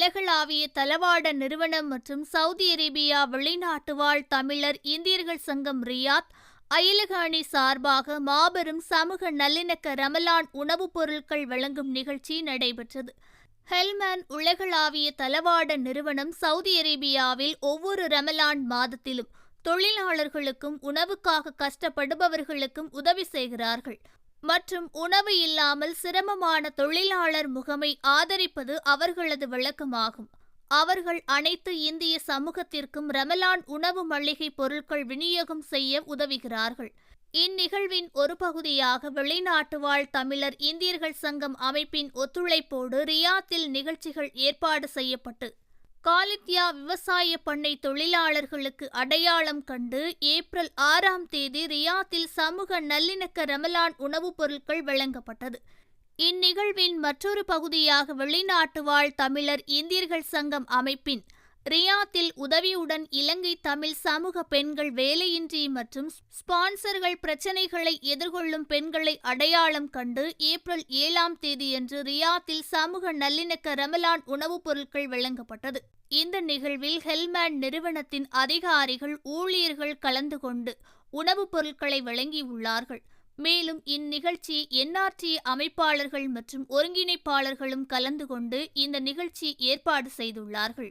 உலகளாவிய தளவாட நிறுவனம் மற்றும் சவுதி அரேபியா வெளிநாட்டு வாழ் தமிழர் இந்தியர்கள் சங்கம் ரியாத் அயலக அணி சார்பாக மாபெரும் சமூக நல்லிணக்க ரமலான் உணவுப் பொருட்கள் வழங்கும் நிகழ்ச்சி நடைபெற்றது. ஹெல்மேன் உலகளாவிய தளவாட நிறுவனம் சவுதி அரேபியாவில் ஒவ்வொரு ரமலான் மாதத்திலும் தொழிலாளர்களுக்கும் உணவுக்காக கஷ்டப்படுபவர்களுக்கும் உதவி செய்கிறார்கள். மற்றும் உணவு இல்லாமல் சிரமமான தொழிலாளர் முகமை ஆதரிப்பது அவர்களது விளக்கமாகும். அவர்கள் அனைத்து இந்திய சமூகத்திற்கும் ரமலான் உணவு மளிகை பொருட்கள் விநியோகம் செய்ய உதவுகிறார்கள். இந்நிகழ்வின் ஒரு பகுதியாக வெளிநாட்டு வாழ் தமிழர் இந்தியர்கள் சங்கம் அமைப்பின் ஒத்துழைப்போடு ரியாத்தில் நிகழ்ச்சிகள் ஏற்பாடு செய்யப்பட்டு காலித்யா விவசாய பண்ணை தொழிலாளர்களுக்கு அடையாளம் கண்டு ஏப்ரல் ஆறாம் தேதி ரியாத்தில் சமூக நல்லிணக்க ரமலான் உணவுப் பொருட்கள் வழங்கப்பட்டது. இந்நிகழ்வின் மற்றொரு பகுதியாக வெளிநாட்டு வாழ் தமிழர் இந்தியர்கள் சங்கம் அமைப்பின் ரியாத்தில் உதவியுடன் இலங்கை தமிழ் சமூக பெண்கள் வேலையின்றி மற்றும் ஸ்பான்சர்கள் பிரச்சினைகளை எதிர்கொள்ளும் பெண்களை அடையாளம் கண்டு ஏப்ரல் ஏழாம் தேதியன்று ரியாத்தில் சமூக நல்லிணக்க ரமலான் உணவுப் பொருட்கள் வழங்கப்பட்டது. இந்த நிகழ்வில் ஹெல்மேன் நிறுவனத்தின் அதிகாரிகள் ஊழியர்கள் கலந்து கொண்டு உணவுப் பொருட்களை வழங்கியுள்ளார்கள். மேலும் இந்நிகழ்ச்சி என்ஆர்டி அமைப்பாளர்கள் மற்றும் ஒருங்கிணைப்பாளர்களும் கலந்து கொண்டு இந்த நிகழ்ச்சி ஏற்பாடு செய்துள்ளார்கள்.